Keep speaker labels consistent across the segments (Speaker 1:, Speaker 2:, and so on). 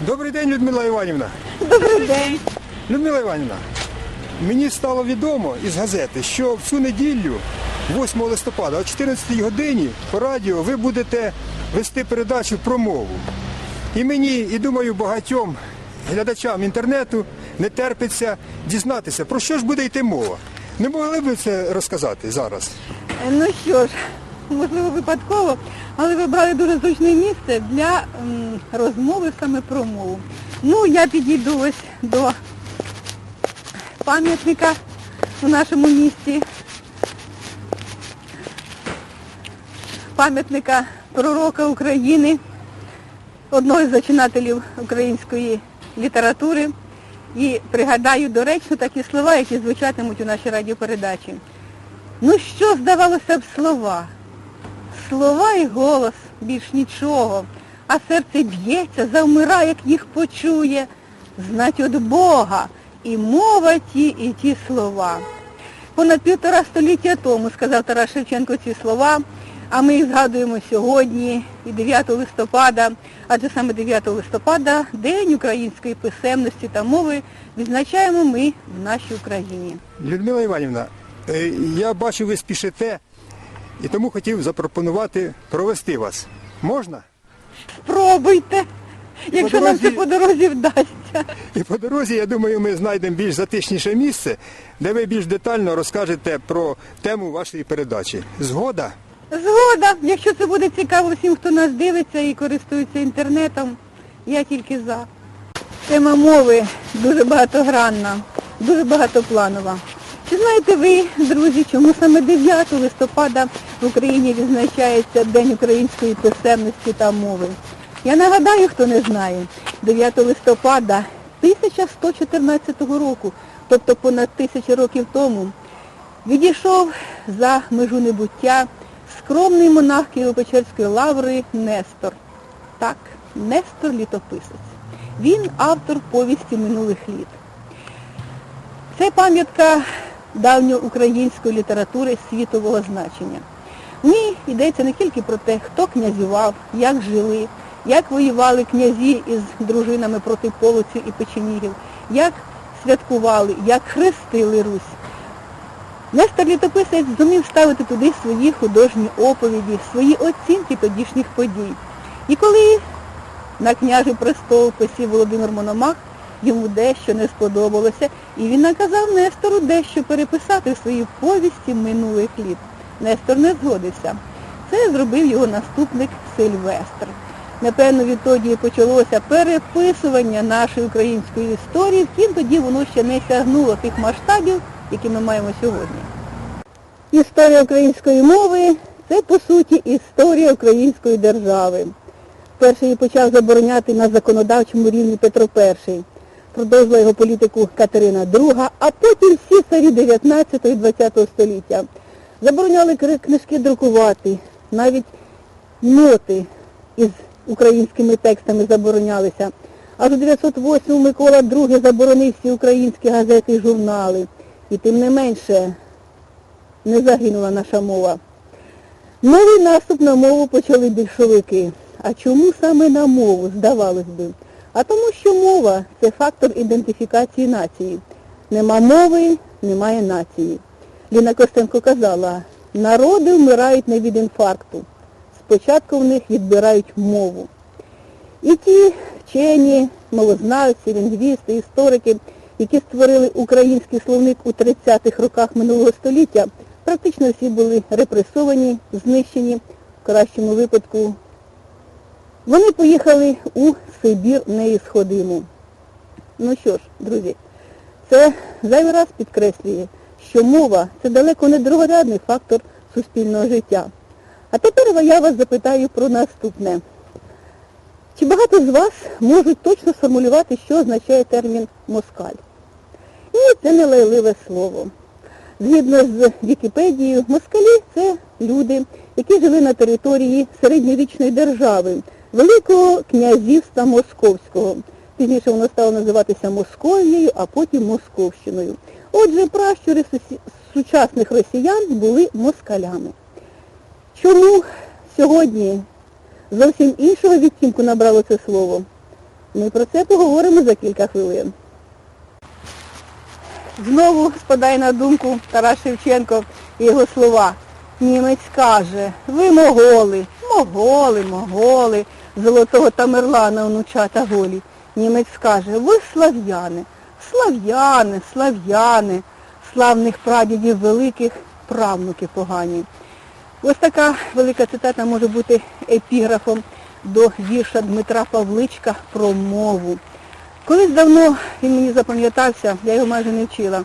Speaker 1: Добрий день, Людмила Іванівна.
Speaker 2: Добрий день.
Speaker 1: Людмила Іванівна, мені стало відомо із газети, що в цю неділю, 8 листопада, о 14 годині по радіо ви будете вести передачу про мову. І мені, і думаю, багатьом глядачам інтернету не терпиться дізнатися, про що ж буде йти мова. Не могли б ви це розказати зараз?
Speaker 2: Ну що ж, можливо, випадково, але ви брали дуже зручне місце для розмови саме про мову. Ну, я підійду ось до пам'ятника у нашому місті. Пам'ятника пророка України, одного із зачинателів української літератури. І пригадаю доречно такі слова, які звучатимуть у нашій радіопередачі. Ну що здавалося б слова? Слова і голос, більш нічого. А серце б'ється, завмирає, як їх почує. Знать від Бога і мова ті, і ті слова. Понад півтора століття тому сказав Тарас Шевченко ці слова, а ми їх згадуємо сьогодні, і 9 листопада, адже саме 9 листопада День української писемності та мови відзначаємо ми в нашій Україні.
Speaker 1: Людмила Іванівна, е, я бачу, ви спішите, і тому хотів запропонувати провести вас. Можна?
Speaker 2: Спробуйте, якщо нам
Speaker 1: дорозі-
Speaker 2: це по дорозі вдасться.
Speaker 1: І по дорозі, я думаю, ми знайдемо більш затишніше місце, де ви більш детально розкажете про тему вашої передачі. Згода?
Speaker 2: Згода, якщо це буде цікаво всім, хто нас дивиться і користується інтернетом, я тільки за. Тема мови дуже багатогранна, дуже багатопланова. Чи знаєте ви, друзі, чому саме 9 листопада в Україні відзначається День української писемності та мови? Я нагадаю, хто не знає, 9 листопада 1114 року, тобто понад тисячу років тому, відійшов за межу небуття скромний монах Києво-Печерської лаври Нестор. Так, Нестор літописець. Він автор повісті минулих літ. Це пам'ятка давньоукраїнської літератури світового значення. В ній йдеться не тільки про те, хто князював, як жили, як воювали князі із дружинами проти полоців і печенігів, як святкували, як хрестили Русь. Нестор літописець зумів ставити туди свої художні оповіді, свої оцінки тодішніх подій. І коли на княжий престол посів Володимир Мономах, йому дещо не сподобалося, і він наказав Нестору дещо переписати в своїй повісті минулих літ. Нестор не згодився. Це зробив його наступник Сильвестр. Напевно, відтоді почалося переписування нашої української історії, втім тоді воно ще не сягнуло тих масштабів, які ми маємо сьогодні. Історія української мови це, по суті, історія української держави. Перший її почав забороняти на законодавчому рівні Петро І. Продовжила його політику Катерина II, а потім всі царі 19 і 20 століття. Забороняли книжки друкувати, навіть ноти із українськими текстами заборонялися. Аж у 908 Микола II заборонив всі українські газети і журнали. І тим не менше не загинула наша мова. Новий наступ на мову почали більшовики. А чому саме на мову, здавалось би? А тому, що мова це фактор ідентифікації нації. Нема мови, немає нації. Ліна Костенко казала, народи вмирають не від інфаркту. Спочатку в них відбирають мову. І ті вчені, мовознавці, лінгвісти, історики, які створили український словник у 30-х роках минулого століття, практично всі були репресовані, знищені, в кращому випадку. Вони поїхали у Сибір неісходиму. Ну що ж, друзі, це зайвий раз підкреслює, що мова це далеко не другорядний фактор суспільного життя. А тепер я вас запитаю про наступне. Чи багато з вас можуть точно сформулювати, що означає термін москаль? Ні, це не лайливе слово. Згідно з Вікіпедією, москалі це люди, які жили на території середньовічної держави, Великого князівства Московського. Пізніше воно стало називатися Московією, а потім Московщиною. Отже, пращури сучасних росіян були москалями. Чому сьогодні зовсім іншого відтінку набрало це слово? Ми про це поговоримо за кілька хвилин. Знову спадає на думку Тарас Шевченко і його слова. Німець каже, ви моголи, моголи, моголи, золотого Тамерлана онучата голі. Німець каже, ви слав'яни, слав'яни, слав'яни, славних прадідів великих, правнуки погані. Ось така велика цитата може бути епіграфом до вірша Дмитра Павличка про мову. Колись давно він мені запам'ятався, я його майже не вчила.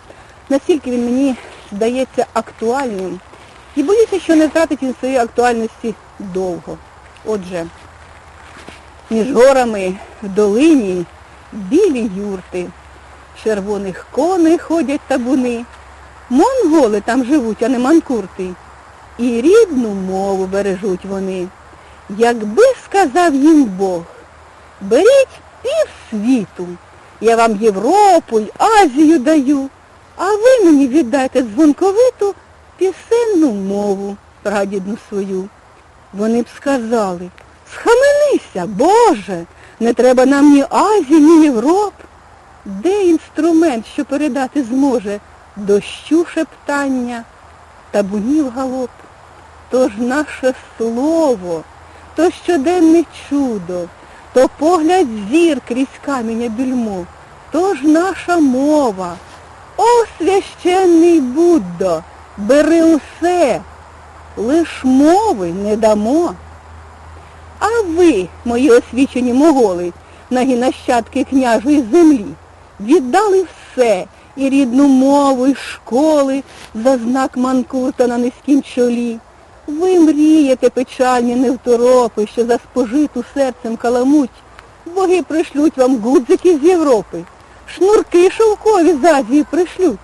Speaker 2: Настільки він мені здається актуальним. І боюся, що не втратить він своєї актуальності довго. Отже, між горами в долині білі юрти, червоних коней ходять табуни. Монголи там живуть, а не манкурти. І рідну мову бережуть вони. Якби сказав їм Бог, беріть пів світу, я вам Європу й Азію даю, а ви мені віддайте дзвонковиту пісенну мову, прадідну свою. Вони б сказали, схаменися, Боже, не треба нам ні Азії, ні Європ. Де інструмент, що передати зможе дощу шептання та бунів галоп? Тож наше слово, то щоденне чудо, то погляд зір крізь каміння більмо, то ж наша мова. О, священний Буддо, бери усе, лиш мови не дамо. А ви, мої освічені моголи, нагі нащадки княжої землі, віддали все, і рідну мову, і школи, за знак манкурта на низькім чолі. Ви мрієте печальні невторопи, що за спожиту серцем каламуть. Боги пришлють вам гудзики з Європи, шнурки шовкові з Азії пришлють.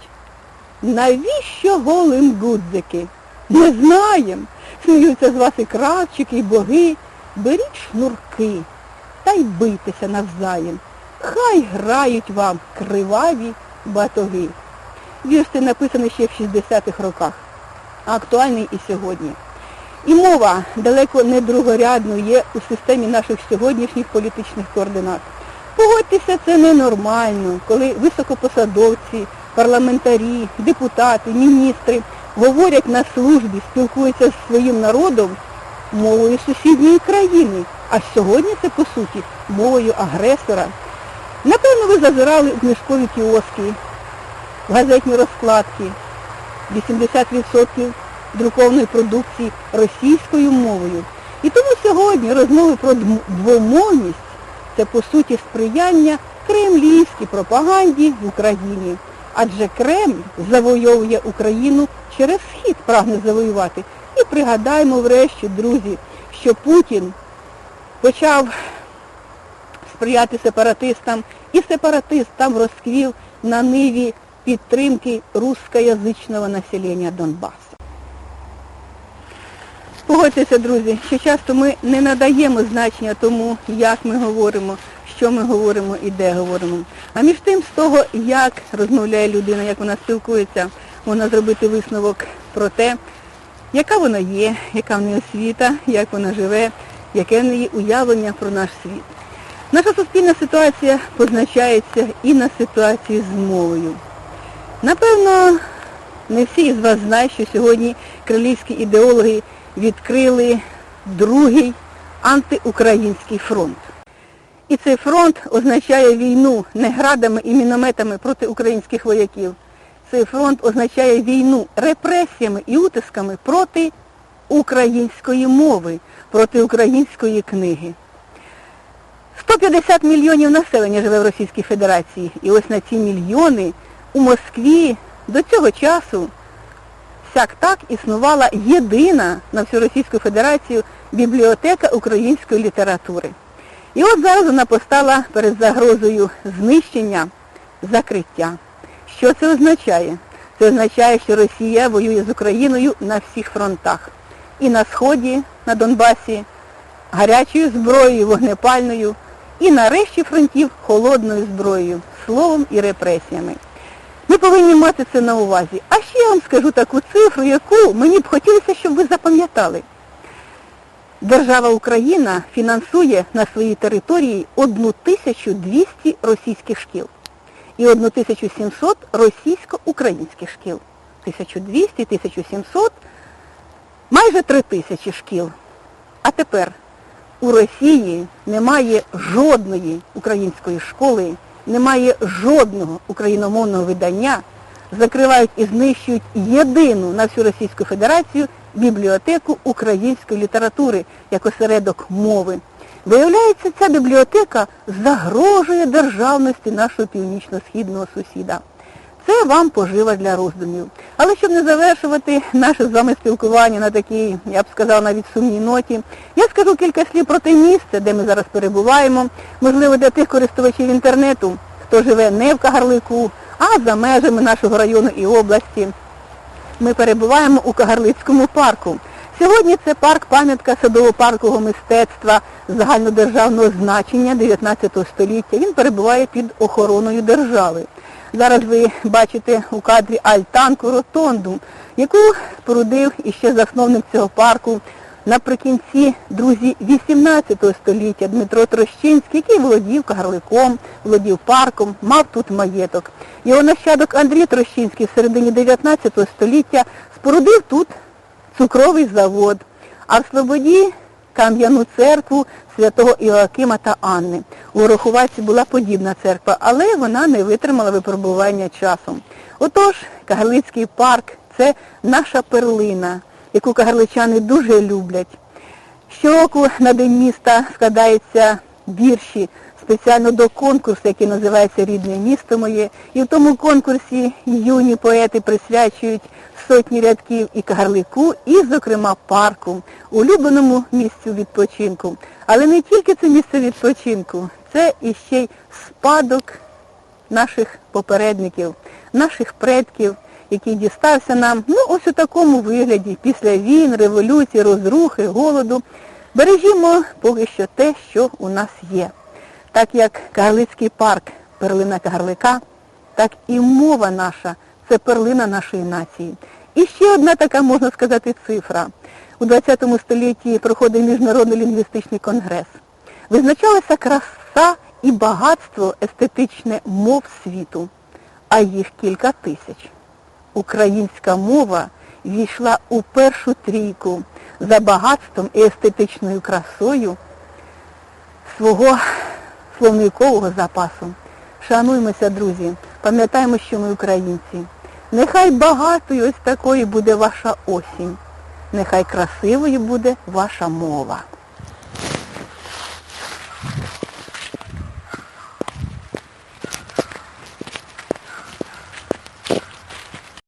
Speaker 2: Навіщо голим гудзики? Не знаєм. Сміються з вас і кравчики, і боги. Беріть шнурки та й бийтеся навзаєм. Хай грають вам криваві батоги. Вірш написаний ще в 60-х роках, а актуальний і сьогодні. І мова далеко не другорядною є у системі наших сьогоднішніх політичних координат. Погодьтеся, це ненормально, коли високопосадовці, парламентарі, депутати, міністри говорять на службі, спілкуються з своїм народом мовою сусідньої країни. А сьогодні це, по суті, мовою агресора. Напевно, ви зазирали в книжкові кіоски, в газетні розкладки. 80% друкованої продукції російською мовою. І тому сьогодні розмови про двомовність це по суті сприяння кремлівській пропаганді в Україні. Адже Кремль завойовує Україну через схід прагне завоювати. І пригадаємо врешті, друзі, що Путін почав сприяти сепаратистам, і сепаратистам розквів на ниві підтримки рускоязичного населення Донбасу. Погодьтеся, друзі, що часто ми не надаємо значення тому, як ми говоримо, що ми говоримо і де говоримо. А між тим, з того, як розмовляє людина, як вона спілкується, можна зробити висновок про те, яка вона є, яка в неї освіта, як вона живе, яке в неї уявлення про наш світ. Наша суспільна ситуація позначається і на ситуації з мовою. Напевно, не всі із вас знають, що сьогодні крилівські ідеологи відкрили другий антиукраїнський фронт. І цей фронт означає війну не градами і мінометами проти українських вояків. Цей фронт означає війну репресіями і утисками проти української мови, проти української книги. 150 мільйонів населення живе в Російській Федерації. І ось на ці мільйони у Москві до цього часу сяк так існувала єдина на всю Російську Федерацію бібліотека української літератури. І от зараз вона постала перед загрозою знищення, закриття. Що це означає? Це означає, що Росія воює з Україною на всіх фронтах. І на Сході, на Донбасі, гарячою зброєю, вогнепальною, і на решті фронтів холодною зброєю, словом і репресіями. Ми повинні мати це на увазі. А ще я вам скажу таку цифру, яку мені б хотілося, щоб ви запам'ятали. Держава Україна фінансує на своїй території 1200 російських шкіл і 1700 російсько-українських шкіл. 1200, 1700, майже 3000 шкіл. А тепер у Росії немає жодної української школи, немає жодного україномовного видання, закривають і знищують єдину на всю Російську Федерацію бібліотеку української літератури як осередок мови. Виявляється, ця бібліотека загрожує державності нашого північно-східного сусіда. Це вам пожива для роздумів. Але щоб не завершувати наше з вами спілкування на такій, я б сказала, навіть сумній ноті, я скажу кілька слів про те місце, де ми зараз перебуваємо. Можливо, для тих користувачів інтернету, хто живе не в Кагарлику, а за межами нашого району і області. Ми перебуваємо у Кагарлицькому парку. Сьогодні це парк пам'ятка садово-паркового мистецтва загальнодержавного значення 19 століття. Він перебуває під охороною держави. Зараз ви бачите у кадрі альтанку ротонду, яку спорудив іще засновник цього парку наприкінці, друзі, 18 століття Дмитро Трощинський, який володів Кагарликом, володів парком, мав тут маєток. Його нащадок Андрій Трощинський в середині 19 століття спорудив тут цукровий завод, а в Слободі кам'яну церкву святого Іоакима та Анни. У Орохуваці була подібна церква, але вона не витримала випробування часом. Отож, Кагарлицький парк це наша перлина, яку кагарличани дуже люблять. Щороку на День міста складаються вірші спеціально до конкурсу, який називається Рідне місто моє. І в тому конкурсі юні поети присвячують сотні рядків і Кагарлику, і, зокрема, парку, улюбленому місцю відпочинку. Але не тільки це місце відпочинку, це іще й спадок наших попередників, наших предків, який дістався нам, ну ось у такому вигляді, після війн, революції, розрухи, голоду. Бережімо поки що те, що у нас є. Так як Кагарлицький парк перлина Кагарлика, так і мова наша це перлина нашої нації. І ще одна така, можна сказати, цифра. У ХХ столітті проходив Міжнародний лінгвістичний конгрес. Визначалася краса і багатство естетичне мов світу, а їх кілька тисяч. Українська мова війшла у першу трійку за багатством і естетичною красою свого словникового запасу. Шануймося, друзі, пам'ятаємо, що ми українці. Нехай багатою ось такою буде ваша осінь, нехай красивою буде ваша мова.